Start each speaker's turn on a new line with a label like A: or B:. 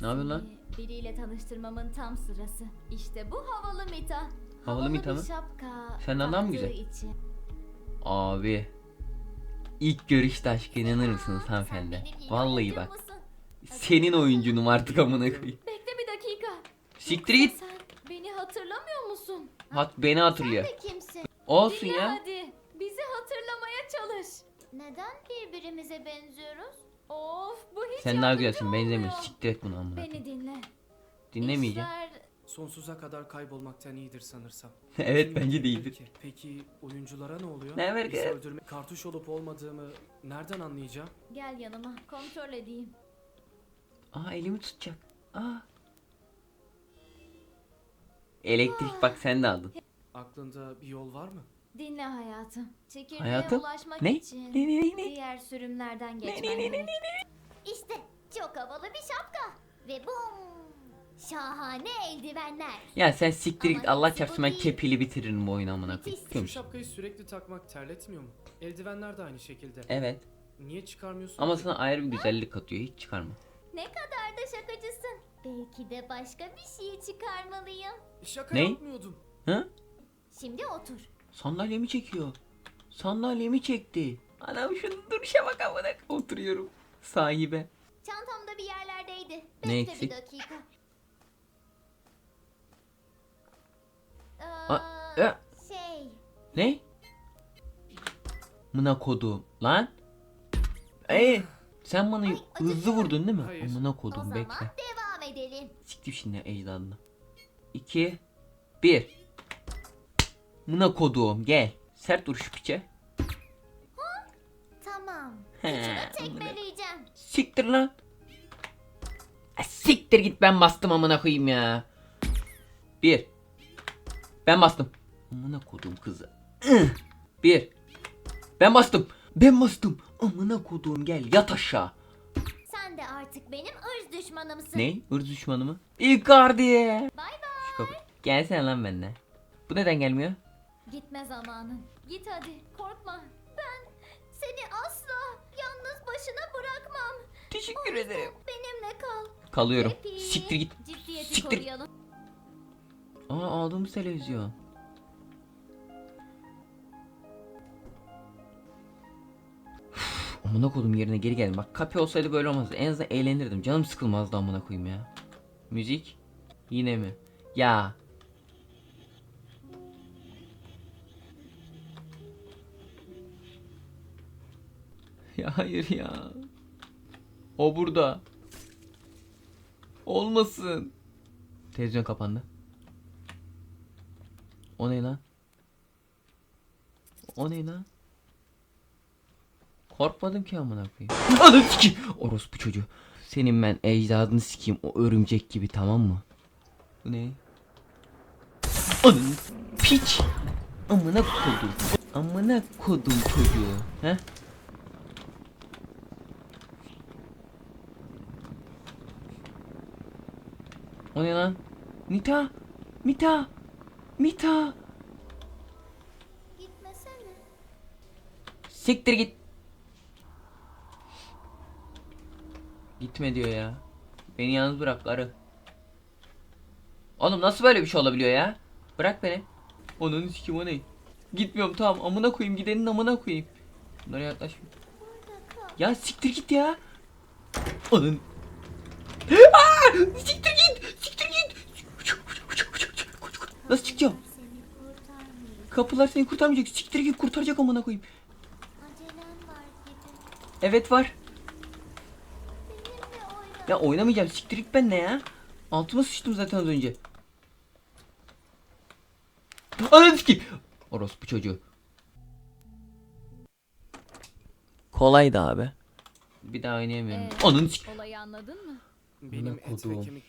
A: Ne yapıyorsun lan?
B: Biriyle tanıştırmamın tam sırası. İşte bu havalı Mita.
A: Havalı Mita
B: bir
A: mı?
B: şapka.
A: Daha mı güzel?
B: için.
A: Abi. İlk görüşte aşka inanır mısınız hanımefendi? Vallahi bak.
B: musun?
A: Senin oyuncunum artık amına koyayım.
B: Bekle bir dakika.
A: Siktir git.
B: Sen beni hatırlamıyor musun?
A: Hat beni hatırlıyor.
C: Sen de kimsin?
A: Olsun
B: Dinle
A: ya.
B: hadi. Bizi hatırlamaya çalış.
C: Neden birbirimize benziyoruz?
B: Of bu hiç
A: Sen daha
B: yardımcı
A: güzelsin benzemiyorsun.
B: olmuyor.
A: Siktir et bunu amına koyayım.
B: Beni dinle.
A: Dinlemeyeceğim.
B: İşler
D: Sonsuza kadar kaybolmaktan iyidir sanırsam.
A: evet bence değildir.
D: Peki, peki oyunculara ne oluyor?
A: Ne var ki?
D: öldürme kartuş olup olmadığımı nereden anlayacağım?
B: gel yanıma kontrol edeyim.
A: Aa elimi tutacak. Aa. Elektrik bak sen de aldın.
D: Aklında bir yol var mı?
B: Dinle hayatım. Çekirdeğe
A: Hayatım?
B: ulaşmak
A: Ne?
B: için
A: Ne ne ne ne?
B: diğer sürümlerden
A: Ne
B: geçmen
A: ne ne ne
B: gerek.
C: İşte çok havalı bir şapka. Ve bum! Şahane eldivenler.
A: Ya sen siktir git
C: Ama
A: Allah çarpsın
C: bu
A: ben
C: değil.
A: kepili bitiririm bu oyunu amına
C: Müthiş.
A: koyayım.
D: Şu
A: Kimmiş?
D: şapkayı sürekli takmak terletmiyor mu? Eldivenler de aynı şekilde.
A: Evet.
D: Niye çıkarmıyorsun?
A: Ama
D: ki?
A: sana ayrı bir güzellik katıyor. Hiç çıkarma.
C: Ne kadar da şakacısın. Belki de başka bir şey çıkarmalıyım.
D: Şaka
A: Ne?
D: yapmıyordum.
A: Hı?
C: Şimdi otur.
A: Sandalyemi çekiyor. Sandalyemi çekti. Anam şunun duruşa bak amına. Oturuyorum. Sahibe.
C: Çantamda bir yerlerdeydi.
A: Ne
C: Bekle
A: eksik?
C: bir dakika.
A: A- e.
C: şey,
A: Ne? Mına kodu. Lan. Ee, sen bana hızlı vurdun değil mi?
D: Hayır.
A: Amına
C: o
A: kodum
C: zaman
A: bekle.
C: devam edelim.
A: Siktir şimdi ecdadını. 2 1 Mına kodum gel. Sert vuruş piçe.
C: Tamam.
A: He,
C: tekmeleyeceğim.
A: Siktir lan. Ha, Siktir git ben bastım amına koyayım ya. Bir. Ben bastım. Amına kodum kızı. Ih. Bir. Ben bastım. Ben bastım. Amına kodum gel yat aşağı.
C: Sen de artık benim ırz düşmanımsın.
A: Ne? Irz düşmanı mı? Icardi.
C: Bay bay.
A: Şu. Gelsene lan benimle. Bu neden gelmiyor?
B: Gitme zamanın. Git hadi korkma.
C: Ben seni asla yalnız başına bırakmam.
A: Teşekkür ederim.
C: Benimle kal.
A: Kalıyorum.
C: Peki.
A: Siktir git.
B: Ciddiyeti
A: Siktir.
B: koruyalım.
A: Aa aldığımız televizyon. Üf, Amına kodum yerine geri geldim. Bak kapı olsaydı böyle olmazdı. En azından eğlenirdim. Canım sıkılmazdı amına koyayım ya. Müzik yine mi? Ya. Ya hayır ya. O burada. Olmasın. Televizyon kapandı. O ne lan? O ne lan? Korkmadım ki amına koyayım. Ananı sikeyim. Orospu çocuğu. Senin ben ecdadını sikeyim o örümcek gibi tamam mı? Bu ne? Ananı piç. Amına kodum. Amına kodum çocuğu. He? O ne lan? Mita! Mita! Mita!
C: Gitmesene.
A: Siktir git. Gitme diyor ya. Beni yalnız bırak arı. Oğlum nasıl böyle bir şey olabiliyor ya? Bırak beni. Onun sikim o ne? Gitmiyorum tamam amına koyayım gidenin amına koyayım. Bunlara yaklaşma. Ya siktir git ya. Onun. Aa! Siktir git. Siktir git. Nasıl çıkacağım? Kapılar seni kurtarmayacak. Siktir git kurtaracak amına koyayım.
C: Acelem var gibi.
A: Evet var.
C: Benimle oyna.
A: Ya oynamayacağım. Siktir git ben ne ya? Altıma sıçtım zaten az önce. Ananı sikeyim. Orospu çocuğu. Kolaydı abi. Bir daha oynayamıyorum.
B: Ee,
A: Ananı sikeyim.
B: Olayı anladın mı?
D: Benim et ve
A: kodum.
D: kemikten